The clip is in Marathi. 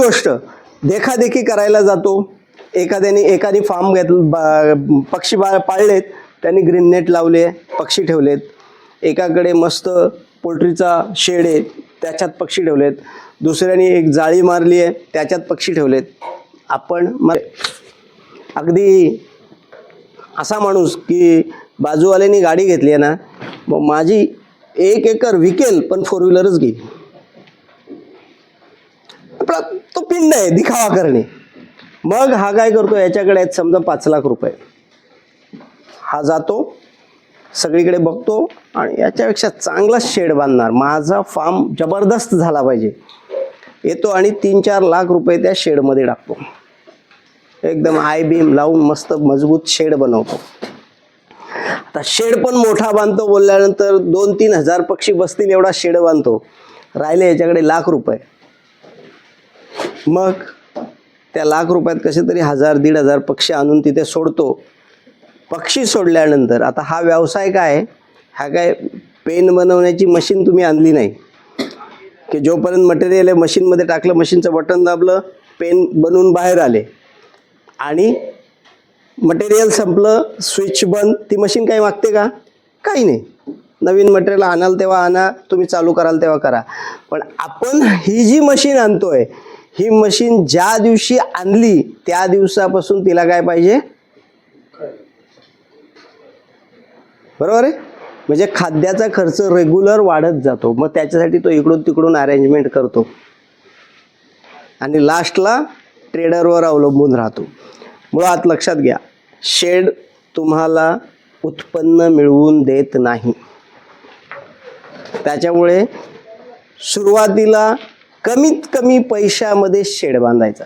गोष्ट देखादेखी करायला जातो. एखाद्याने एकाने फार्म घेतलं बा- पक्षी बा पाळलेत त्यांनी ग्रीन नेट लावले पक्षी ठेवलेत. एकाकडे मस्त पोल्ट्रीचा शेड आहे त्याच्यात पक्षी ठेवलेत. दुसऱ्याने एक जाळी मारली आहे त्याच्यात पक्षी ठेवलेत. आपण म अगदी असा माणूस की बाजूवाल्यानी गाडी घेतली आहे ना मग माझी एक एकर विकेल पण फोर व्हीलरच घेईल. आपला तो पिंड आहे दिखावा करणे. मग हा काय करतो याच्याकडे आहेत समजा पाच लाख रुपये. हा जातो सगळीकडे बघतो आणि याच्यापेक्षा चांगला शेड बांधणार. माझा फार्म जबरदस्त झाला पाहिजे. येतो आणि तीन चार लाख रुपये त्या शेडमध्ये टाकतो. एकदम आय बीम लावून मस्त मजबूत शेड बनवतो. आता शेड पण मोठा बांधतो बोलल्यानंतर दोन तीन हजार पक्षी बसतील एवढा शेड बांधतो. राहिले याच्याकडे लाख रुपये. मग त्या लाख रुपयात कसे तरी हजार दीड हजार पक्षी आणून तिथे सोडतो. पक्षी सोडल्यानंतर आता हा व्यवसाय काय? आहे? हा काय पेन बनवण्याची मशीन तुम्ही आणली नाही. की जोपर्यंत मटेरियल आहे मशीनमध्ये टाकलं मशीनचं बटन दाबलं पेन बनवून बाहेर आले. आणि मटेरियल संपलं स्विच बंद ती मशीन काही मागते का? काही नाही. नवीन मटेरियल आणाल तेव्हा आणा तुम्ही चालू कराल तेव्हा करा. पण आपण ही जी मशीन आणतोय ही मशीन ज्या दिवशी आणली त्या दिवसापासून तिला काय पाहिजे? बरोबर आहे? म्हणजे खाद्याचा खर्च रेग्युलर वाढत जातो. मग त्याच्यासाठी तो इकडून तिकडून अरेंजमेंट करतो. आणि लास्टला ट्रेडरवर अवलंबून राहतो. मुळात लक्षात घ्या शेड तुम्हाला उत्पन्न मिळवून देत नाही. त्याच्यामुळे सुरुवातीला कमीत कमी पैशामध्ये शेड बांधायचा.